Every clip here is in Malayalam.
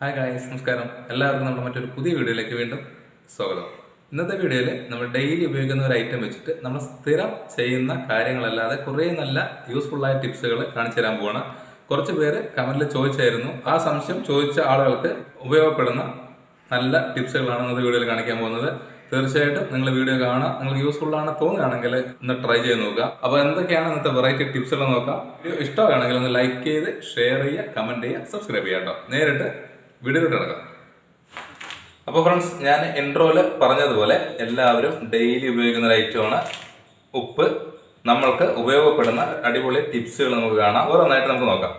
ഹായ് ഗായ്സ് നമസ്കാരം. എല്ലാവർക്കും നമ്മുടെ മറ്റൊരു പുതിയ വീഡിയോയിലേക്ക് വീണ്ടും സ്വാഗതം. ഇന്നത്തെ വീഡിയോയിൽ നമ്മൾ ഡെയിലി ഉപയോഗിക്കുന്ന ഒരു ഐറ്റം വെച്ചിട്ട് നമ്മൾ സ്ഥിരം ചെയ്യുന്ന കാര്യങ്ങളല്ലാതെ കുറേ നല്ല യൂസ്ഫുള്ളായ ടിപ്സുകൾ കാണിച്ചു തരാൻ പോവാണ്. കുറച്ച് പേര് കമന്റിൽ ചോദിച്ചായിരുന്നു. ആ സംശയം ചോദിച്ച ആളുകൾക്ക് ഉപയോഗപ്പെടുന്ന നല്ല ടിപ്സുകളാണ് ഇന്നത്തെ വീഡിയോയിൽ കാണിക്കാൻ പോകുന്നത്. തീർച്ചയായിട്ടും നിങ്ങൾ വീഡിയോ കാണാം നിങ്ങൾക്ക് യൂസ്ഫുൾ ആണ് തോന്നുകയാണെങ്കിൽ ഒന്ന് ട്രൈ ചെയ്ത് നോക്കുക. അപ്പോൾ എന്തൊക്കെയാണ് ഇന്നത്തെ വെറൈറ്റി ടിപ്സുകൾ നോക്കാം. വീഡിയോ ഇഷ്ടമാണെങ്കിൽ ഒന്ന് ലൈക്ക് ചെയ്ത് ഷെയർ ചെയ്യുക കമന്റ് ചെയ്യുക സബ്സ്ക്രൈബ് ചെയ്യാം കേട്ടോ. നേരിട്ട് വീഡിയോയിലോട്ട് കിടക്കാം. അപ്പോൾ ഫ്രണ്ട്സ് ഞാൻ ഇൻട്രോയിൽ പറഞ്ഞതുപോലെ എല്ലാവരും ഡെയിലി ഉപയോഗിക്കുന്ന ഒരു ഐറ്റമാണ് ഉപ്പ്. നമ്മൾക്ക് ഉപയോഗപ്പെടുന്ന അടിപൊളി ടിപ്സുകൾ നമുക്ക് കാണാം. ഓരോന്നായിട്ട് നമുക്ക് നോക്കാം.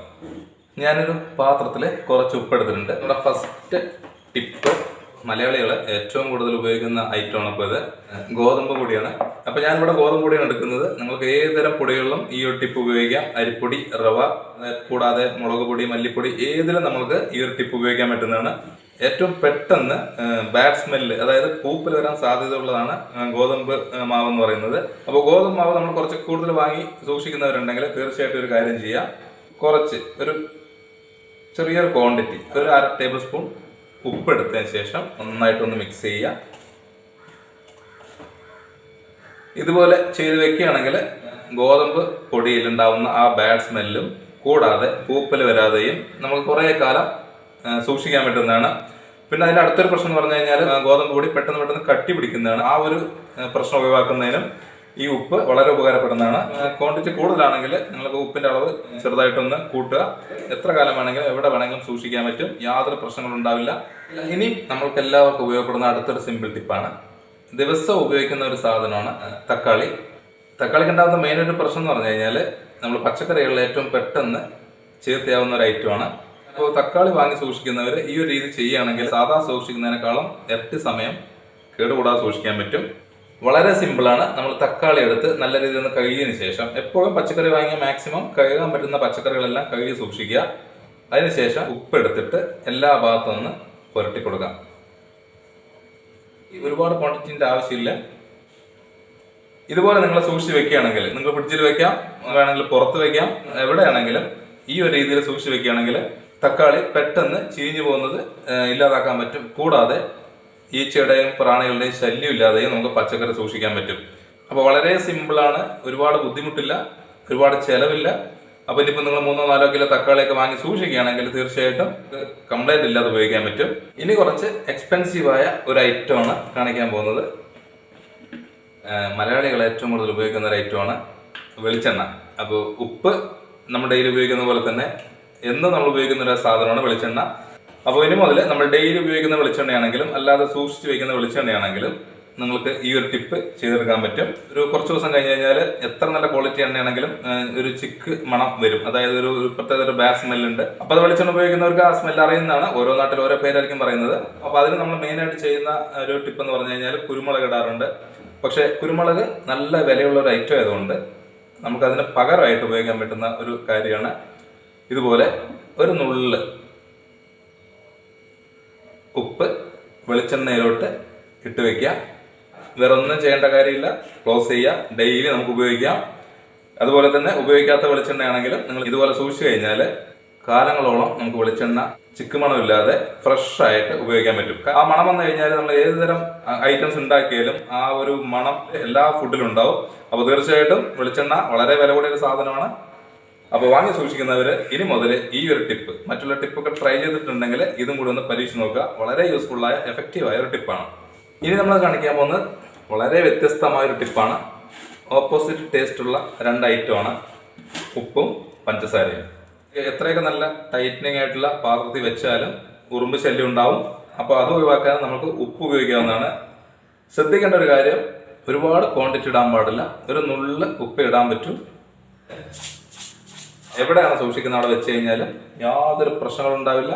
ഞാനൊരു പാത്രത്തിൽ കുറച്ച് ഉപ്പ് എടുത്തിട്ടുണ്ട്. നമ്മുടെ ഫസ്റ്റ് ടിപ്പ് മലയാളികൾ ഏറ്റവും കൂടുതൽ ഉപയോഗിക്കുന്ന ഐറ്റമാണ് അപ്പോൾ ഇത്. ഗോതമ്പ് പൊടിയാണ്. അപ്പോൾ ഞാനിവിടെ ഗോതമ്പ് പൊടിയാണ് എടുക്കുന്നത്. നിങ്ങൾക്ക് ഏതുതരം പൊടികളിലും ഈ ഒരു ടിപ്പ് ഉപയോഗിക്കാം. അരിപ്പൊടി റവ കൂടാതെ മുളക് പൊടി മല്ലിപ്പൊടി ഏതിലും നമുക്ക് ഈ ഒരു ടിപ്പ് ഉപയോഗിക്കാൻ പറ്റുന്നതാണ്. ഏറ്റവും പെട്ടെന്ന് ബാഡ് സ്മെല്ല് അതായത് പൂപ്പിൽ വരാൻ സാധ്യതയുള്ളതാണ് ഗോതമ്പ് മാവ് എന്ന് പറയുന്നത്. അപ്പോൾ ഗോതമ്പ് മാവ് നമ്മൾ കുറച്ച് കൂടുതൽ വാങ്ങി സൂക്ഷിക്കുന്നവരുണ്ടെങ്കിൽ തീർച്ചയായിട്ടും ഒരു കാര്യം ചെയ്യാം. കുറച്ച് ഒരു ചെറിയൊരു ക്വാണ്ടിറ്റി ഒരു അര ടേബിൾ സ്പൂൺ ഉപ്പ് എടുത്തതിന് ശേഷം നന്നായിട്ടൊന്ന് മിക്സ് ചെയ്യുക. ഇതുപോലെ ചെയ്ത് വെക്കുകയാണെങ്കിൽ ഗോതമ്പ് പൊടിയിൽ ഉണ്ടാവുന്ന ആ ബാഡ് സ്മെല്ലും കൂടാതെ പൂപ്പൽ വരാതെയും നമുക്ക് കുറേ കാലം സൂക്ഷിക്കാൻ പറ്റുന്നതാണ്. പിന്നെ അതിന്റെ അടുത്തൊരു പ്രശ്നം എന്ന് പറഞ്ഞു കഴിഞ്ഞാൽ ഗോതമ്പ് പൊടി പെട്ടെന്ന് പെട്ടെന്ന് കട്ടി പിടിക്കുന്നതാണ് ആ ഒരു പ്രശ്നം ഒഴിവാക്കുന്നതിനും ഈ ഉപ്പ് വളരെ ഉപകാരപ്പെടുന്നതാണ്. ക്വാണ്ടിറ്റി കൂടുതലാണെങ്കിൽ നിങ്ങൾക്ക് ഉപ്പിന്റെ അളവ് ചെറുതായിട്ടൊന്ന് കൂട്ടുക. എത്ര കാലം വേണമെങ്കിലും എവിടെ വേണമെങ്കിലും സൂക്ഷിക്കാൻ പറ്റും. യാതൊരു പ്രശ്നങ്ങളും ഉണ്ടാവില്ല. ഇനി നമ്മൾക്ക് എല്ലാവർക്കും ഉപയോഗപ്പെടുന്ന അടുത്തൊരു സിമ്പിൾ ടിപ്പാണ് ദിവസം ഉപയോഗിക്കുന്ന ഒരു സാധനമാണ് തക്കാളി. തക്കാളിക്ക് ഉണ്ടാകുന്ന മെയിൻ ഒരു പ്രശ്നം എന്ന് പറഞ്ഞു കഴിഞ്ഞാൽ നമ്മൾ പച്ചക്കറികളിൽ ഏറ്റവും പെട്ടെന്ന് ചേർത്തിയാവുന്ന ഒരു ഐറ്റമാണ് അപ്പോൾ തക്കാളി വാങ്ങി സൂക്ഷിക്കുന്നവർ ഈ ഒരു രീതി ചെയ്യുകയാണെങ്കിൽ സാധാ സൂക്ഷിക്കുന്നതിനേക്കാളും എട്ട് സമയം കേടുകൂടാതെ സൂക്ഷിക്കാൻ പറ്റും. വളരെ സിമ്പിളാണ് നമ്മൾ തക്കാളി എടുത്ത് നല്ല രീതിയിൽ ഒന്ന് കഴുകിയതിന് ശേഷം എപ്പോഴും പച്ചക്കറി വാങ്ങിയ മാക്സിമം കഴുകാൻ പറ്റുന്ന പച്ചക്കറികളെല്ലാം കഴുകി സൂക്ഷിക്കുക. അതിനുശേഷം ഉപ്പ് എടുത്തിട്ട് എല്ലാ ഭാഗത്തും ഒന്ന് പുരട്ടി കൊടുക്കാം ഒരുപാട് ക്വാണ്ടിറ്റിന്റെ ആവശ്യമില്ല. ഇതുപോലെ നിങ്ങൾ സൂക്ഷിച്ച് വെക്കുകയാണെങ്കിൽ നിങ്ങൾ ഫ്രിഡ്ജിൽ വെക്കാം വേണമെങ്കിൽ പുറത്ത് വെക്കാം എവിടെയാണെങ്കിലും ഈ ഒരു രീതിയിൽ സൂക്ഷിച്ച് വെക്കുകയാണെങ്കിൽ തക്കാളി പെട്ടെന്ന് ചീഞ്ഞു പോകുന്നത് ഇല്ലാതാക്കാൻ പറ്റും. കൂടാതെ ഈച്ചയുടെയും പ്രാണികളുടെയും ശല്യം ഇല്ലാതെയും നമുക്ക് പച്ചക്കറി സൂക്ഷിക്കാൻ പറ്റും. അപ്പോൾ വളരെ സിമ്പിളാണ്. ഒരുപാട് ബുദ്ധിമുട്ടില്ല. ഒരുപാട് ചിലവില്ല. അപ്പോൾ ഇനിയിപ്പോൾ നിങ്ങൾ മൂന്നോ നാലോ കിലോ തക്കാളിയൊക്കെ വാങ്ങി സൂക്ഷിക്കുകയാണെങ്കിൽ തീർച്ചയായിട്ടും കംപ്ലൈന്റ് ഇല്ലാതെ ഉപയോഗിക്കാൻ പറ്റും. ഇനി കുറച്ച് എക്സ്പെൻസീവായ ഒരു ഐറ്റമാണ് കാണിക്കാൻ പോകുന്നത്. മലയാളികൾ ഏറ്റവും കൂടുതൽ ഉപയോഗിക്കുന്ന ഒരു ഐറ്റമാണ് വെളിച്ചെണ്ണ. അപ്പോൾ ഉപ്പ് നമ്മൾ ഡെയിലി ഉപയോഗിക്കുന്ന പോലെ തന്നെ എന്നും നമ്മൾ ഉപയോഗിക്കുന്ന ഒരു സാധനമാണ് വെളിച്ചെണ്ണ. അപ്പോൾ ഇനി മുതൽ നമ്മൾ ഡെയിലി ഉപയോഗിക്കുന്ന വെളിച്ചെണ്ണയാണെങ്കിലും അല്ലാതെ സൂക്ഷിച്ച് വയ്ക്കുന്ന വെളിച്ചെണ്ണയാണെങ്കിലും നിങ്ങൾക്ക് ഈ ഒരു ടിപ്പ് ചെയ്തെടുക്കാൻ പറ്റും. ഒരു കുറച്ച് ദിവസം കഴിഞ്ഞ് കഴിഞ്ഞാൽ എത്ര നല്ല ക്വാളിറ്റി എണ്ണയാണെങ്കിലും ഒരു ചിക്ക് മണം വരും. അതായത് ഒരു പ്രത്യേക ഒരു ബാഡ് സ്മെല്ല് ഉണ്ട്. അപ്പോൾ അത് വെളിച്ചെണ്ണ ഉപയോഗിക്കുന്നവർക്ക് ആ സ്മെല്ല് അറിയുന്നതാണ്. ഓരോ നാട്ടിൽ ഓരോ പേരായിരിക്കും പറയുന്നത്. അപ്പോൾ അതിന് നമ്മൾ മെയിനായിട്ട് ചെയ്യുന്ന ഒരു ടിപ്പ് എന്ന് പറഞ്ഞു കഴിഞ്ഞാൽ കുരുമുളക് ഇടാറുണ്ട്. പക്ഷേ കുരുമുളക് നല്ല വിലയുള്ള ഒരു ഐറ്റം ആയതുകൊണ്ട് നമുക്കതിന് പകരമായിട്ട് ഉപയോഗിക്കാൻ പറ്റുന്ന ഒരു കാര്യമാണ്. ഇതുപോലെ ഒരു നുള്ള് ഉപ്പ് വെളിച്ചെണ്ണയിലോട്ട് ഇട്ട് വെക്കുക. വേറെ ഒന്നും ചെയ്യേണ്ട കാര്യമില്ല. ക്ലോസ് ചെയ്യുക. ഡെയിലി നമുക്ക് ഉപയോഗിക്കാം. അതുപോലെ തന്നെ ഉപയോഗിക്കാത്ത വെളിച്ചെണ്ണയാണെങ്കിലും നിങ്ങൾ ഇതുപോലെ സൂക്ഷിച്ചു കഴിഞ്ഞാൽ കാലങ്ങളോളം നമുക്ക് വെളിച്ചെണ്ണ ചിക്ക് മണമില്ലാതെ ഫ്രഷ് ആയിട്ട് ഉപയോഗിക്കാൻ പറ്റും. ആ മണം വന്നു കഴിഞ്ഞാൽ നമ്മൾ ഏത് തരം ഐറ്റംസ് ഉണ്ടാക്കിയാലും ആ ഒരു മണം എല്ലാ ഫുഡിലും ഉണ്ടാവും. അപ്പോൾ തീർച്ചയായിട്ടും വെളിച്ചെണ്ണ വളരെ വില കൂടിയ ഒരു സാധനമാണ്. അപ്പോൾ വാങ്ങി സൂക്ഷിക്കുന്നവര് ഇനി മുതൽ ഈ ഒരു ടിപ്പ് മറ്റുള്ള ടിപ്പൊക്കെ ട്രൈ ചെയ്തിട്ടുണ്ടെങ്കിൽ ഇതും കൂടി ഒന്ന് പരീക്ഷിച്ച് നോക്കുക. വളരെ യൂസ്ഫുൾ ആയ ഒരു ടിപ്പാണ്. ഇനി നമ്മൾ കാണിക്കാൻ പോകുന്നത് വളരെ വ്യത്യസ്തമായ ഒരു ടിപ്പാണ്. ഓപ്പോസിറ്റ് ടേസ്റ്റ് ഉള്ള രണ്ട് ഐറ്റം ആണ്. ഉപ്പും പഞ്ചസാരയും. എത്രയൊക്കെ നല്ല ടൈറ്റനിങ് ആയിട്ടുള്ള പാത്രത്തിൽ വെച്ചാലും ഉറുമ്പ് ശല്യം ഉണ്ടാവും. അപ്പോൾ അത് ഒഴിവാക്കാൻ നമുക്ക് ഉപ്പ് ഉപയോഗിക്കാവുന്നതാണ്. ശ്രദ്ധിക്കേണ്ട ഒരു കാര്യം ഒരുപാട് ക്വാണ്ടിറ്റി ഇടാൻ പാടില്ല. ഒരു നുള്ള് ഉപ്പ് ഇടാൻ പറ്റും. എവിടെയാണ് സൂക്ഷിക്കുന്ന അവിടെ വെച്ച് കഴിഞ്ഞാൽ യാതൊരു പ്രശ്നങ്ങളും ഉണ്ടാവില്ല.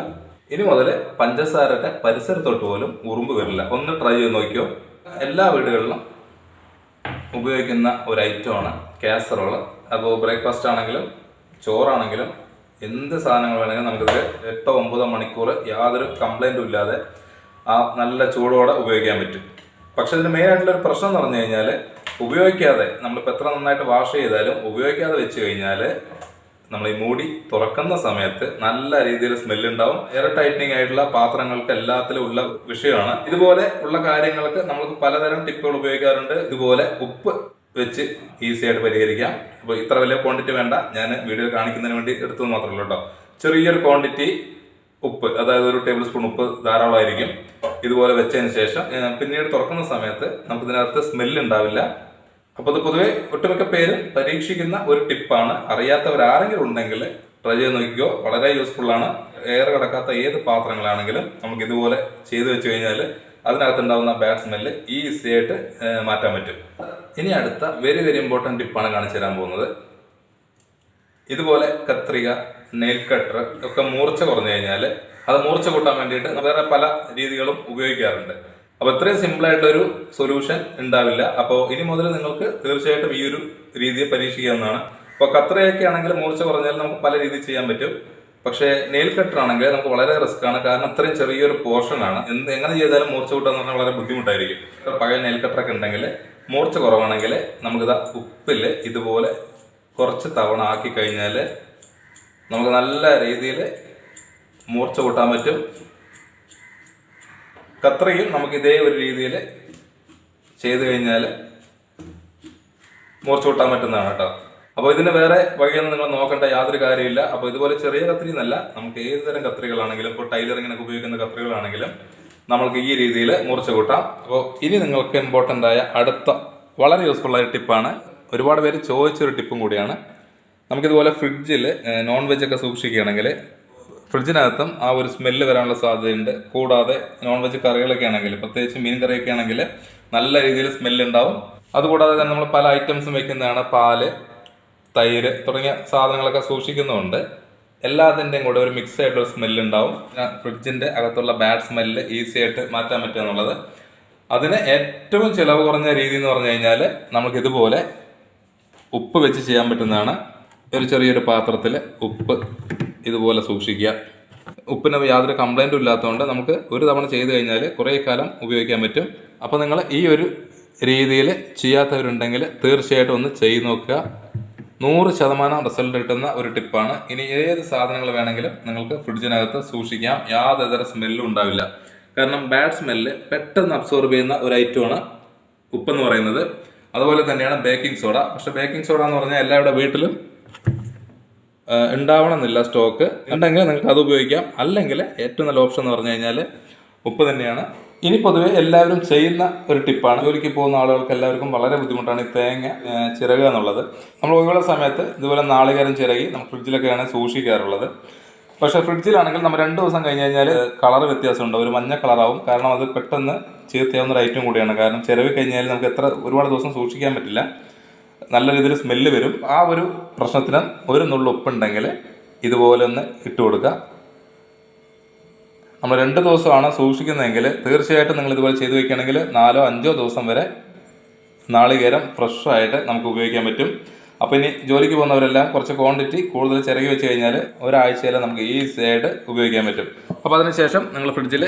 ഇനി മുതൽ പഞ്ചസാരയുടെ പരിസരത്തോട്ട് പോലും ഉറുമ്പ് വരില്ല. ഒന്ന് ട്രൈ ചെയ്ത് നോക്കിയോ? എല്ലാ വീടുകളിലും ഉപയോഗിക്കുന്ന ഒരു ഐറ്റമാണ് കാസറോൾ അപ്പോൾ ബ്രേക്ക്ഫാസ്റ്റ് ആണെങ്കിലും ചോറാണെങ്കിലും എന്ത് സാധനങ്ങൾ വേണമെങ്കിലും നമുക്കിത് എട്ടോ ഒമ്പതോ മണിക്കൂർ യാതൊരു കംപ്ലൈന്റും ഇല്ലാതെ ആ നല്ല ചൂടോടെ ഉപയോഗിക്കാൻ പറ്റും. പക്ഷെ ഇതിന് മെയിൻ ആയിട്ടുള്ള ഒരു പ്രശ്നം എന്ന് പറഞ്ഞു കഴിഞ്ഞാൽ ഉപയോഗിക്കാതെ നമ്മളിപ്പോൾ എത്ര നന്നായിട്ട് വാഷ് ചെയ്താലും ഉപയോഗിക്കാതെ വെച്ച് കഴിഞ്ഞാൽ നമ്മൾ ഈ മൂടി തുറക്കുന്ന സമയത്ത് നല്ല രീതിയിൽ സ്മെല്ല് ഉണ്ടാവും. എയർ ടൈറ്റനിങ് ആയിട്ടുള്ള പാത്രങ്ങൾക്ക് എല്ലാത്തിലും ഉള്ള വിഷയമാണ്. ഇതുപോലെ ഉള്ള കാര്യങ്ങൾക്ക് നമുക്ക് പലതരം ടിപ്പുകൾ ഉപയോഗിക്കാറുണ്ട്. ഇതുപോലെ ഉപ്പ് വെച്ച് ഈസി ആയിട്ട് പരിഹരിക്കാം. അപ്പോൾ ഇത്ര വലിയ ക്വാണ്ടിറ്റി വേണ്ട. ഞാൻ വീഡിയോ കാണിക്കുന്നതിന് വേണ്ടി എടുത്തത് മാത്രമല്ല കേട്ടോ ചെറിയൊരു ക്വാണ്ടിറ്റി ഉപ്പ് അതായത് ഒരു ടേബിൾ സ്പൂൺ ഉപ്പ് ധാരാളമായിരിക്കും. ഇതുപോലെ വെച്ചതിന് ശേഷം പിന്നീട് തുറക്കുന്ന സമയത്ത് നമുക്ക് ഇതിനകത്ത് സ്മെല്ല് ഉണ്ടാവില്ല. അപ്പോൾ ഇത് പൊതുവെ ഒട്ടുമിക്ക പേരും പരീക്ഷിക്കുന്ന ഒരു ടിപ്പാണ്. അറിയാത്തവരാരെങ്കിലും ഉണ്ടെങ്കിൽ ട്രൈ ചെയ്ത് നോക്കിക്കോ. വളരെ യൂസ്ഫുൾ ആണ്. എയർ കിടക്കാത്ത ഏത് പാത്രങ്ങളാണെങ്കിലും നമുക്ക് ഇതുപോലെ ചെയ്തു വെച്ച് കഴിഞ്ഞാൽ അതിനകത്തുണ്ടാവുന്ന ബാഡ് സ്മെല്ല് ഈസി ആയിട്ട് മാറ്റാൻ പറ്റും. ഇനി അടുത്ത വെരി വെരി ഇമ്പോർട്ടന്റ് ടിപ്പാണ് കാണിച്ചു തരാൻ പോകുന്നത്. ഇതുപോലെ കത്രിക നെയിൽ കട്ടർ ഒക്കെ മൂർച്ച കുറഞ്ഞു കഴിഞ്ഞാൽ അത് മൂർച്ച കൂട്ടാൻ വേണ്ടിയിട്ട് വേറെ പല രീതികളും ഉപയോഗിക്കാറുണ്ട്. അപ്പോൾ ഇത്രയും സിമ്പിൾ ആയിട്ടൊരു സൊല്യൂഷൻ ഉണ്ടാവില്ല. അപ്പോൾ ഇനി മുതൽ നിങ്ങൾക്ക് തീർച്ചയായിട്ടും ഈ ഒരു രീതിയെ പരീക്ഷിക്കാവുന്നതാണ്. അപ്പോൾ കത്രയൊക്കെ ആണെങ്കിൽ മൂർച്ച കുറഞ്ഞാൽ നമുക്ക് പല രീതിയിൽ ചെയ്യാൻ പറ്റും. പക്ഷേ നെയിൽ കട്ടർ ആണെങ്കിൽ നമുക്ക് വളരെ റിസ്ക് ആണ്. കാരണം അത്രയും ചെറിയൊരു പോർഷൻ ആണ്. എന്ത് എങ്ങനെ ചെയ്താലും മൂർച്ച കൂട്ടാന്ന് പറഞ്ഞാൽ വളരെ ബുദ്ധിമുട്ടായിരിക്കും. പഴയ നെയിൽ കട്ടറൊക്കെ ഉണ്ടെങ്കിൽ മൂർച്ച കുറവാണെങ്കിൽ നമുക്കിതാ ഉപ്പിൽ ഇതുപോലെ കുറച്ച് തവണ ആക്കി കഴിഞ്ഞാൽ നമുക്ക് നല്ല രീതിയിൽ മൂർച്ച കൂട്ടാൻ പറ്റും. കത്രയും നമുക്ക് ഇതേ ഒരു രീതിയിൽ ചെയ്ത് കഴിഞ്ഞാൽ മൂർച്ച കൂട്ടാൻ പറ്റുന്നതാണ് കേട്ടോ. അപ്പോൾ ഇതിന് വേറെ വഴിയൊന്നും നിങ്ങൾ നോക്കേണ്ട യാതൊരു കാര്യമില്ല. അപ്പോൾ ഇതുപോലെ ചെറിയ കത്രി എന്നല്ല നമുക്ക് ഏത് തരം കത്രികളാണെങ്കിലും ഇപ്പോൾ ടൈലറിങ്ങിനൊക്കെ ഉപയോഗിക്കുന്ന കത്രികളാണെങ്കിലും നമ്മൾക്ക് ഈ രീതിയിൽ മുറിച്ച് കൂട്ടാം. അപ്പോൾ ഇനി നിങ്ങൾക്ക് ഇമ്പോർട്ടന്റ് ആയ അടുത്ത വളരെ യൂസ്ഫുൾ ആയ ടിപ്പാണ് ഒരുപാട് പേര് ചോദിച്ചൊരു ടിപ്പും കൂടിയാണ്. നമുക്കിതുപോലെ ഫ്രിഡ്ജിൽ നോൺ വെജ് ഒക്കെ സൂക്ഷിക്കുകയാണെങ്കിൽ ഫ്രിഡ്ജിനകത്തും ആ ഒരു സ്മെല്ല് വരാനുള്ള സാധ്യതയുണ്ട്. കൂടാതെ നോൺ വെജ് കറികളൊക്കെ ആണെങ്കിൽ പ്രത്യേകിച്ച് മീൻ കറിയൊക്കെ ആണെങ്കിൽ നല്ല രീതിയിൽ സ്മെല്ല് ഉണ്ടാവും. അതുകൂടാതെ തന്നെ നമ്മൾ പല ഐറ്റംസും വെക്കുന്നതാണ് പാൽ തൈര് തുടങ്ങിയ സാധനങ്ങളൊക്കെ സൂക്ഷിക്കുന്നുണ്ട് എല്ലാത്തിന്റെയും കൂടെ ഒരു മിക്സ് ആയിട്ടൊരു സ്മെല്ല് ഉണ്ടാവും. ഫ്രിഡ്ജിന്റെ അകത്തുള്ള ബാഡ് സ്മെല്ല് ഈസി ആയിട്ട് മാറ്റാൻ പറ്റുക എന്നുള്ളത്. അതിന് ഏറ്റവും ചിലവ് കുറഞ്ഞ രീതി എന്ന് പറഞ്ഞു കഴിഞ്ഞാൽ നമുക്ക് ഇതുപോലെ ഉപ്പ് വെച്ച് ചെയ്യാൻ പറ്റുന്നതാണ്. ഒരു ചെറിയൊരു പാത്രത്തിൽ ഉപ്പ് ഇതുപോലെ സൂക്ഷിക്കുക. ഉപ്പിന് യാതൊരു കംപ്ലൈന്റും ഇല്ലാത്തതുകൊണ്ട് നമുക്ക് ഒരു തവണ ചെയ്ത് കഴിഞ്ഞാൽ കുറേ കാലം ഉപയോഗിക്കാൻ പറ്റും. അപ്പോൾ നിങ്ങൾ ഈ ഒരു രീതിയിൽ ചെയ്യാത്തവരുണ്ടെങ്കിൽ തീർച്ചയായിട്ടും ഒന്ന് ചെയ്ത് നോക്കുക. നൂറ് ശതമാനം റിസൾട്ട് കിട്ടുന്ന ഒരു ടിപ്പാണ് ഇനി ഏത് സാധനങ്ങൾ വേണമെങ്കിലും നിങ്ങൾക്ക് ഫ്രിഡ്ജിനകത്ത് സൂക്ഷിക്കാം. യാതൊരു സ്മെല്ലും ഉണ്ടാവില്ല. കാരണം ബാഡ് സ്മെല്ല് പെട്ടെന്ന് അബ്സോർബ് ചെയ്യുന്ന ഒരു ഐറ്റമാണ് ഉപ്പെന്ന് പറയുന്നത്. അതുപോലെ തന്നെയാണ് ബേക്കിംഗ് സോഡ പക്ഷേ ബേക്കിംഗ് സോഡ എന്ന് പറഞ്ഞാൽ എല്ലാവരുടെ വീട്ടിലും ഉണ്ടാവണമെന്നില്ല സ്റ്റോക്ക് ഉണ്ടെങ്കിൽ നിങ്ങൾക്ക് അത് ഉപയോഗിക്കാം. അല്ലെങ്കിൽ ഏറ്റവും നല്ല ഓപ്ഷൻ എന്ന് പറഞ്ഞു കഴിഞ്ഞാൽ ഉപ്പ് തന്നെയാണ്. ഇനി പൊതുവേ എല്ലാവരും ചെയ്യുന്ന ഒരു ടിപ്പാണ് ജോലിക്ക് പോകുന്ന ആളുകൾക്ക് എല്ലാവർക്കും വളരെ ബുദ്ധിമുട്ടാണ് ഈ തേങ്ങ ചിരകുക എന്നുള്ളത്. നമ്മൾ ഒഴിവുള്ള സമയത്ത് ഇതുപോലെ നാളികേരം ചിരകി നമ്മൾ ഫ്രിഡ്ജിലൊക്കെയാണ് സൂക്ഷിക്കാറുള്ളത്. പക്ഷേ ഫ്രിഡ്ജിലാണെങ്കിൽ നമ്മൾ രണ്ട് ദിവസം കഴിഞ്ഞ് കഴിഞ്ഞാൽ കളർ വ്യത്യാസമുണ്ട്. ഒരു മഞ്ഞ കളറാവും. കാരണം അത് പെട്ടെന്ന് ചീത്തയാവുന്ന ഒരു ഐറ്റം കൂടിയാണ്. കാരണം ചിരവി കഴിഞ്ഞാൽ നമുക്ക് എത്ര ഒരുപാട് ദിവസം സൂക്ഷിക്കാൻ പറ്റില്ല. നല്ല രീതിയിൽ സ്മെല്ല് വരും. ആ ഒരു പ്രശ്നത്തിന് ഒരു നുള്ളു ഉപ്പുണ്ടെങ്കിൽ ഇതുപോലെ ഒന്ന് ഇട്ട് കൊടുക്കുക. നമ്മൾ രണ്ട് ദിവസമാണ് സൂക്ഷിക്കുന്നതെങ്കിൽ തീർച്ചയായിട്ടും നിങ്ങൾ ഇതുപോലെ ചെയ്തു വയ്ക്കുകയാണെങ്കിൽ നാലോ അഞ്ചോ ദിവസം വരെ നാളികേരം ഫ്രഷായിട്ട് നമുക്ക് ഉപയോഗിക്കാൻ പറ്റും. അപ്പോൾ ഇനി ജോലിക്ക് പോകുന്നവരെല്ലാം കുറച്ച് ക്വാണ്ടിറ്റി കൂടുതൽ ചിരകി വെച്ച് കഴിഞ്ഞാൽ ഒരാഴ്ചയിൽ നമുക്ക് ഈസി ആയിട്ട് ഉപയോഗിക്കാൻ പറ്റും. അപ്പോൾ അതിനുശേഷം നിങ്ങൾ ഫ്രിഡ്ജിൽ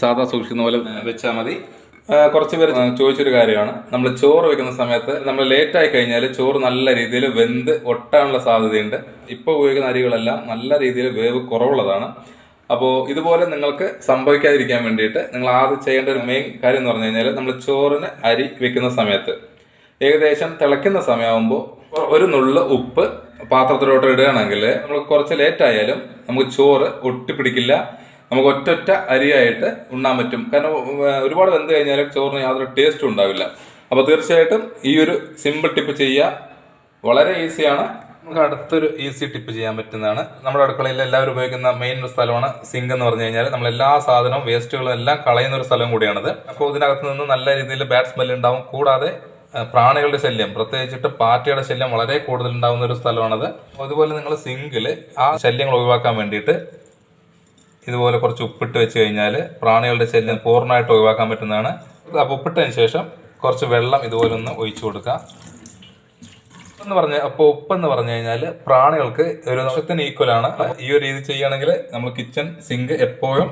സാധാ സൂക്ഷിക്കുന്ന പോലെ വെച്ചാൽ മതി. കുറച്ച് പേര് ചോദിച്ചൊരു കാര്യമാണ്. നമ്മൾ ചോറ് വെക്കുന്ന സമയത്ത് നമ്മൾ ലേറ്റ് ആയി കഴിഞ്ഞാൽ ചോറ് നല്ല രീതിയിൽ വെന്ത് ഒട്ടാനുള്ള സാധ്യതയുണ്ട്. ഇപ്പോൾ ഉപയോഗിക്കുന്ന അരികളെല്ലാം നല്ല രീതിയിൽ വേവ് കുറവുള്ളതാണ്. അപ്പോൾ ഇതുപോലെ നിങ്ങൾക്ക് സംഭവിക്കാതിരിക്കാൻ വേണ്ടിയിട്ട് നിങ്ങൾ ആദ്യം ചെയ്യേണ്ട ഒരു മെയിൻ കാര്യം എന്ന് പറഞ്ഞു കഴിഞ്ഞാൽ നമ്മൾ ചോറിന് അരി വെക്കുന്ന സമയത്ത്. ഏകദേശം തിളയ്ക്കുന്ന സമയമാകുമ്പോൾ ഒരു നുള്ള് ഉപ്പ് പാത്രത്തിലോട്ട് ഇടുകയാണെങ്കിൽ നമ്മൾ കുറച്ച് ലേറ്റ് ആയാലും നമുക്ക് ചോറ് ഒട്ടിപ്പിടിക്കില്ല. നമുക്ക് ഒറ്റൊറ്റ അരിയായിട്ട് ഉണ്ണാൻ പറ്റും. കാരണം ഒരുപാട് വെന്ത് കഴിഞ്ഞാൽ ചോറിന് യാതൊരു ടേസ്റ്റും ഉണ്ടാവില്ല. അപ്പോൾ തീർച്ചയായിട്ടും ഈ ഒരു സിമ്പിൾ ടിപ്പ് ചെയ്യുക വളരെ ഈസിയാണ് നമുക്ക് അടുത്തൊരു ഈസി ടിപ്പ് ചെയ്യാൻ പറ്റുന്നതാണ്. നമ്മുടെ അടുക്കളയിൽ എല്ലാവരും ഉപയോഗിക്കുന്ന മെയിൻ ഒരു സ്ഥലമാണ് സിങ്ക് എന്ന് പറഞ്ഞു കഴിഞ്ഞാൽ നമ്മൾ എല്ലാ സാധനവും വേസ്റ്റുകളും എല്ലാം കളയുന്ന ഒരു സ്ഥലം കൂടിയാണത്. അപ്പോൾ ഇതിനകത്ത് നിന്ന് നല്ല രീതിയിൽ ബാഡ് സ്മെൽ ഉണ്ടാവും. കൂടാതെ പ്രാണികളുടെ ശല്യം പ്രത്യേകിച്ചിട്ട് പാറ്റയുടെ ശല്യം വളരെ കൂടുതൽ ഉണ്ടാകുന്ന ഒരു സ്ഥലമാണത്. അതുപോലെ നിങ്ങൾ സിങ്കിൽ ആ ശല്യങ്ങൾ ഒഴിവാക്കാൻ വേണ്ടിയിട്ട് ഇതുപോലെ കുറച്ച് ഉപ്പിട്ട് വെച്ച് കഴിഞ്ഞാൽ പ്രാണികളുടെ ശല്യം പൂർണമായിട്ട് ഒഴിവാക്കാൻ പറ്റുന്നതാണ്. അപ്പോൾ ഉപ്പിട്ടതിന് ശേഷം കുറച്ച് വെള്ളം ഇതുപോലെ ഒന്ന് ഒഴിച്ചു കൊടുക്കാം. എന്ന് പറഞ്ഞ അപ്പോൾ ഉപ്പെന്ന് പറഞ്ഞു കഴിഞ്ഞാൽ പ്രാണികൾക്ക് ഒരു വർഷത്തിന് ഈക്വൽ ആണ്. ഈ ഒരു രീതി ചെയ്യുകയാണെങ്കിൽ നമ്മൾ കിച്ചൺ സിങ്ക് എപ്പോഴും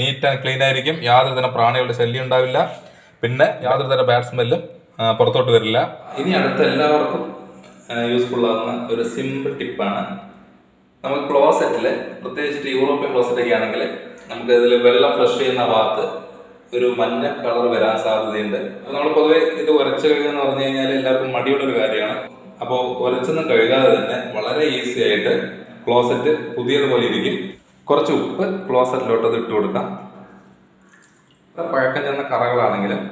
നീറ്റ് ആൻഡ് ക്ലീൻ ആയിരിക്കും. യാതൊരു തരം പ്രാണികളുടെ ശല്യം ഉണ്ടാവില്ല. പിന്നെ യാതൊരു തരം ബാഡ് സ്മെല്ലും പുറത്തോട്ട് വരില്ല. ഇനി അടുത്ത എല്ലാവർക്കും യൂസ്ഫുൾ ആകുന്ന ഒരു സിമ്പിൾ ടിപ്പാണ് നമുക്ക് ക്ലോസറ്റിൽ പ്രത്യേകിച്ചിട്ട് യൂറോപ്യൻ ക്ലോസറ്റ് ഒക്കെ ആണെങ്കിൽ നമുക്ക് ഇതിൽ വെള്ളം ഫ്ലഷ് ചെയ്യുന്ന ഭാഗത്ത് ഒരു മഞ്ഞ കളർ വരാൻ സാധ്യതയുണ്ട്. അപ്പോൾ നമ്മൾ പൊതുവെ ഇത് ഉരച്ച് കഴുകുക എന്ന് പറഞ്ഞു കഴിഞ്ഞാൽ എല്ലാവർക്കും മടിയുള്ള ഒരു കാര്യമാണ്. അപ്പോൾ ഉരച്ചൊന്നും കഴുകാതെ തന്നെ വളരെ ഈസി ആയിട്ട് ക്ലോസറ്റ് പുതിയതുപോലെ ഇരിക്കും. കുറച്ച് ഉപ്പ് ക്ലോസറ്റിലോട്ട് അത് ഇട്ട് കൊടുക്കാം. പഴക്കം ചെന്ന കറകളാണെങ്കിലും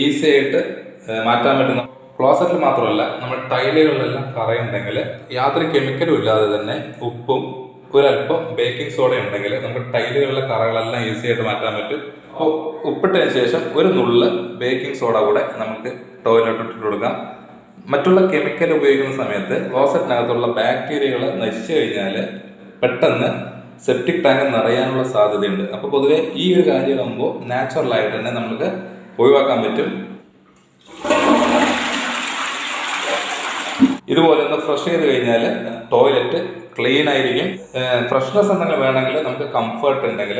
ഈസി ആയിട്ട് മാറ്റാൻ പറ്റുന്ന ക്ലോസറ്റിൽ മാത്രമല്ല നമ്മൾ ടൈലുകളിലെല്ലാം കറയുണ്ടെങ്കിൽ യാതൊരു കെമിക്കലും ഇല്ലാതെ തന്നെ ഉപ്പും ഒരല്പം ബേക്കിംഗ് സോഡ ഉണ്ടെങ്കിൽ നമുക്ക് ടൈലുകളിലെ കറകളെല്ലാം ഈസി ആയിട്ട് മാറ്റാൻ പറ്റും. അപ്പോൾ ഉപ്പിട്ടതിന് ശേഷം ഒരു നുള്ള് ബേക്കിംഗ് സോഡ കൂടെ നമുക്ക് ടോയ്ലറ്റ് ഇട്ട് കൊടുക്കാം. മറ്റുള്ള കെമിക്കൽ ഉപയോഗിക്കുന്ന സമയത്ത് ക്ലോസറ്റിനകത്തുള്ള ബാക്ടീരിയകൾ നശിച്ചു കഴിഞ്ഞാൽ പെട്ടെന്ന് സെപ്റ്റിക് ടാങ്ക് നിറയാനുള്ള സാധ്യതയുണ്ട്. അപ്പോൾ പൊതുവെ ഈ ഒരു കാര്യമാകുമ്പോൾ നാച്ചുറൽ ആയിട്ട് തന്നെ നമുക്ക് ഒഴിവാക്കാൻ പറ്റും. ഇതുപോലെ ഒന്ന് ഫ്രഷ് ചെയ്ത് കഴിഞ്ഞാൽ ടോയ്ലറ്റ് ക്ലീൻ ആയിരിക്കും. ഫ്രഷ്നെസ് എന്തെങ്കിലും വേണമെങ്കിൽ നമുക്ക് കംഫർട്ട് ഉണ്ടെങ്കിൽ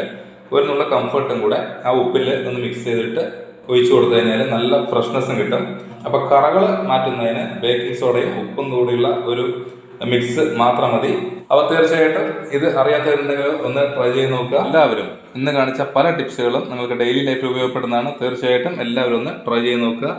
ഒരു നുള്ള കംഫർട്ടും കൂടെ ആ ഉപ്പിൽ ഒന്ന് മിക്സ് ചെയ്തിട്ട് ഒഴിച്ചു കൊടുത്തു കഴിഞ്ഞാൽ നല്ല ഫ്രഷ്നെസ്സും കിട്ടും. അപ്പോൾ കറകൾ മാറ്റുന്നതിന് ബേക്കിംഗ് സോഡയും ഉപ്പും കൂടിയുള്ള ഒരു മിക്സ് മാത്രം മതി. അപ്പോൾ തീർച്ചയായിട്ടും ഇത് അറിയാത്തവരുണ്ടെങ്കിൽ ഒന്ന് ട്രൈ ചെയ്ത് നോക്കുക. എല്ലാവരും ഇന്ന് കാണിച്ച പല ടിപ്സുകളും നിങ്ങൾക്ക് ഡെയിലി ലൈഫിൽ ഉപയോഗപ്പെടുന്നതാണ്. തീർച്ചയായിട്ടും എല്ലാവരും ഒന്ന് ട്രൈ ചെയ്ത് നോക്കുക.